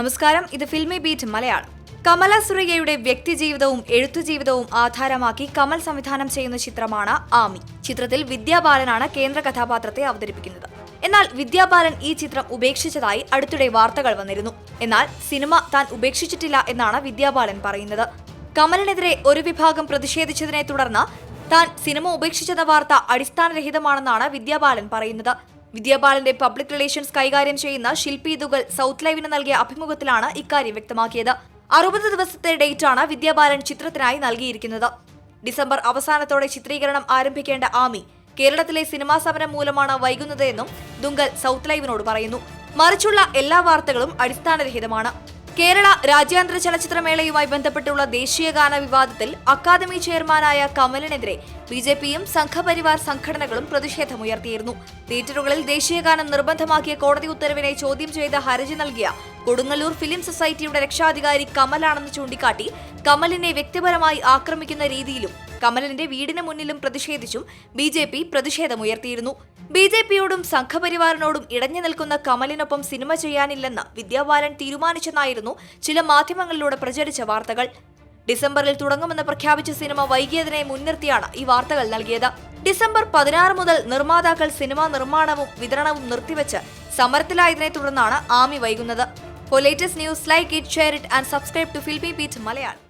നമസ്കാരം ഇത് Filmibeat Malayalam. Kamala സുരയ്യയുടെ വ്യക്തിജീവിതവും എഴുത്തുജീവിതവും ആധാരമാക്കി കമൽ സംവിധാനം ചെയ്യുന്ന ചിത്രമാണ് ആമി. ചിത്രത്തിൽ വിദ്യാബാലനാണ് കേന്ദ്ര കഥാപാത്രത്തെ അവതരിപ്പിക്കുന്നത്. എന്നാൽ വിദ്യാബാലൻ ഈ ചിത്രം ഉപേക്ഷിച്ചതായി അടുത്തിടെ വാർത്തകൾ വന്നിരുന്നു. എന്നാൽ സിനിമ താൻ ഉപേക്ഷിച്ചിട്ടില്ല എന്നാണ് വിദ്യാബാലൻ പറയുന്നത്. കമലിനെതിരെ ഒരു വിഭാഗം പ്രതിഷേധിച്ചതിനെ തുടർന്ന് താൻ സിനിമ ഉപേക്ഷിച്ചെന്ന വാർത്ത അടിസ്ഥാനരഹിതമാണെന്നാണ് വിദ്യാബാലൻ പറയുന്നത്. വിദ്യാബാലന്റെ പബ്ലിക് റിലേഷൻസ് കൈകാര്യം ചെയ്യുന്ന ശില്പി ദുഗൽ സൗത്ത് ലൈവിന് നൽകിയ അഭിമുഖത്തിലാണ് ഇക്കാര്യം വ്യക്തമാക്കിയത്. അറുപത് ദിവസത്തെ ഡേറ്റാണ് വിദ്യാബാലൻ ചിത്രത്തിനായി നൽകിയിരിക്കുന്നത്. ഡിസംബർ അവസാനത്തോടെ ചിത്രീകരണം ആരംഭിക്കേണ്ട ആമി കേരളത്തിലെ സിനിമാ സമരം മൂലമാണ് വൈകുന്നത് എന്നും ദുങ്കൽ സൗത്ത് ലൈവിനോട് പറയുന്നു. മറിച്ചുള്ള എല്ലാ വാർത്തകളും അടിസ്ഥാനരഹിതമാണ്. കേരള രാജ്യാന്തര ചലച്ചിത്രമേളയുമായി ബന്ധപ്പെട്ടുള്ള ദേശീയ ഗാന വിവാദത്തിൽ അക്കാദമി ചെയർമാനായ കമലിനെതിരെ ബി ജെ പിയും സംഘപരിവാർ സംഘടനകളും പ്രതിഷേധമുയർത്തിയിരുന്നു. തിയേറ്ററുകളിൽ ദേശീയഗാനം നിർബന്ധമാക്കിയ കോടതി ഉത്തരവിനെ ചോദ്യം ചെയ്ത ഹർജി നൽകിയ കൊടുങ്ങല്ലൂർ ഫിലിം സൊസൈറ്റിയുടെ രക്ഷാധികാരി കമലാണെന്ന് ചൂണ്ടിക്കാട്ടി കമലിനെ വ്യക്തിപരമായി ആക്രമിക്കുന്ന രീതിയിലും കമലിന്റെ വീടിന് മുന്നിലും പ്രതിഷേധിച്ചും ബി ജെ പി പ്രതിഷേധമുയർത്തിയിരുന്നു. ബി ജെ പിയോടും സംഘപരിവാറിനോടും ഇടഞ്ഞു നിൽക്കുന്ന കമലിനൊപ്പം സിനിമ ചെയ്യാനില്ലെന്ന് വിദ്യാബാലൻ തീരുമാനിച്ചെന്നായിരുന്നു ചില മാധ്യമങ്ങളിലൂടെ പ്രചരിച്ച വാർത്തകൾ. ഡിസംബറിൽ തുടങ്ങുമെന്ന് പ്രഖ്യാപിച്ച സിനിമ വൈകിയതിനെ മുൻനിർത്തിയാണ് ഈ വാർത്തകൾ നൽകിയത്. ഡിസംബർ പതിനാറ് മുതൽ നിർമ്മാതാക്കൾ സിനിമാ നിർമ്മാണവും വിതരണവും നിർത്തിവെച്ച് സമരത്തിലായതിനെ തുടർന്നാണ് ആമി വൈകുന്നത്. For latest news like it share it and subscribe to Filmibeat Malayalam